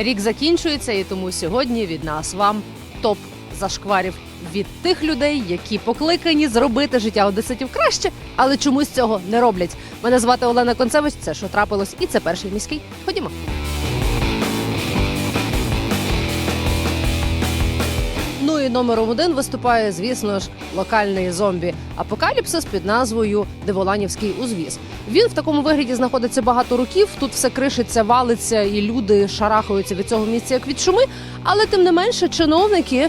Рік закінчується, і тому сьогодні від нас вам топ зашкварів від тих людей, які покликані зробити життя одеситів краще, але чомусь цього не роблять. Мене звати Олена Концевич. Це що трапилось, і це перший міський. Ходімо. Ну і номером один виступає, звісно ж, локальний зомбі апокаліпсис під назвою Деволанівський узвіз. Він в такому вигляді знаходиться багато років. Тут все кришиться, валиться, і люди шарахаються від цього місця як від шуми. Але тим не менше, чиновники,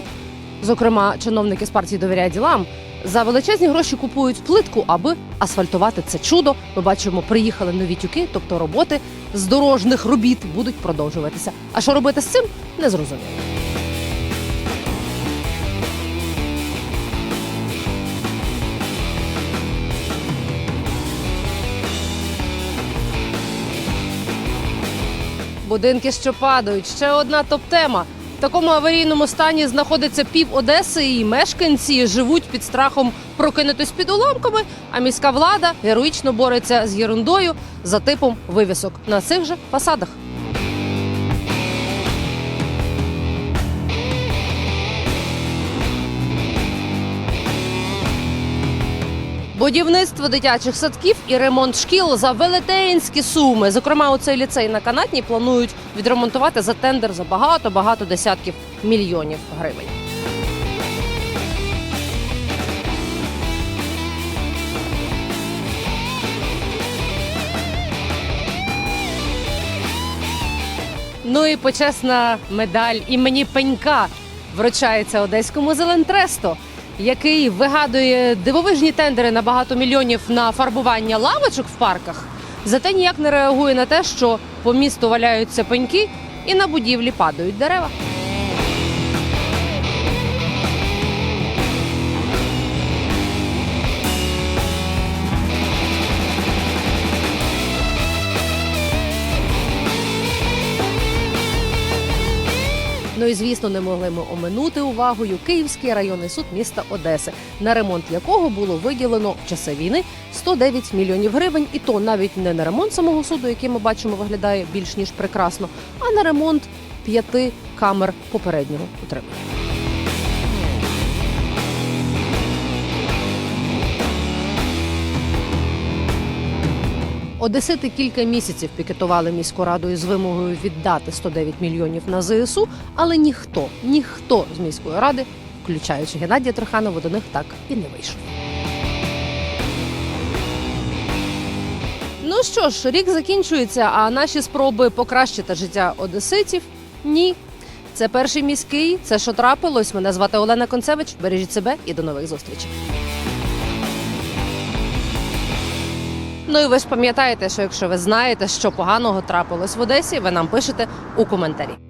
зокрема чиновники з партії довіряє ділам. За величезні гроші купують плитку, аби асфальтувати це чудо. Ми бачимо, приїхали нові тюки, тобто роботи з дорожніх робіт будуть продовжуватися. А що робити з цим, не зрозуміло. Будинки, що падають. Ще одна топ-тема. В такому аварійному стані знаходиться пів Одеси, і мешканці живуть під страхом прокинутись під уламками. А міська влада героїчно бореться з ерундою за типом вивісок на цих же фасадах. Будівництво дитячих садків і ремонт шкіл за велетенські суми. Зокрема, у цей ліцей на канатній планують відремонтувати за тендер за багато багато десятків мільйонів гривень. Ну і почесна медаль імені Пенька вручається одеському зелентресто, який вигадує дивовижні тендери на багато мільйонів на фарбування лавочок в парках. Зате ніяк не реагує на те, що по місту валяються пеньки і на будівлі падають дерева. Ну і звісно, не могли ми оминути увагою Київський районний суд міста Одеси, на ремонт якого було виділено в часи війни 109 мільйонів гривень, і то навіть не на ремонт самого суду, який ми бачимо, виглядає більш ніж прекрасно, а на ремонт п'яти камер попереднього утримання. Одесити кілька місяців пікетували міську раду із вимогою віддати 109 мільйонів на ЗСУ, але ніхто, ніхто з міської ради, включаючи Геннадія Троханова, до них так і не вийшов. Ну що ж, рік закінчується, а наші спроби покращити життя одеситів ні. Це перший міський. Це що трапилось. Мене звати Олена Концевич. Бережіть себе і до нових зустрічей. Ну і ви ж пам'ятаєте, що якщо ви знаєте, що поганого трапилось в Одесі, ви нам пишете у коментарі.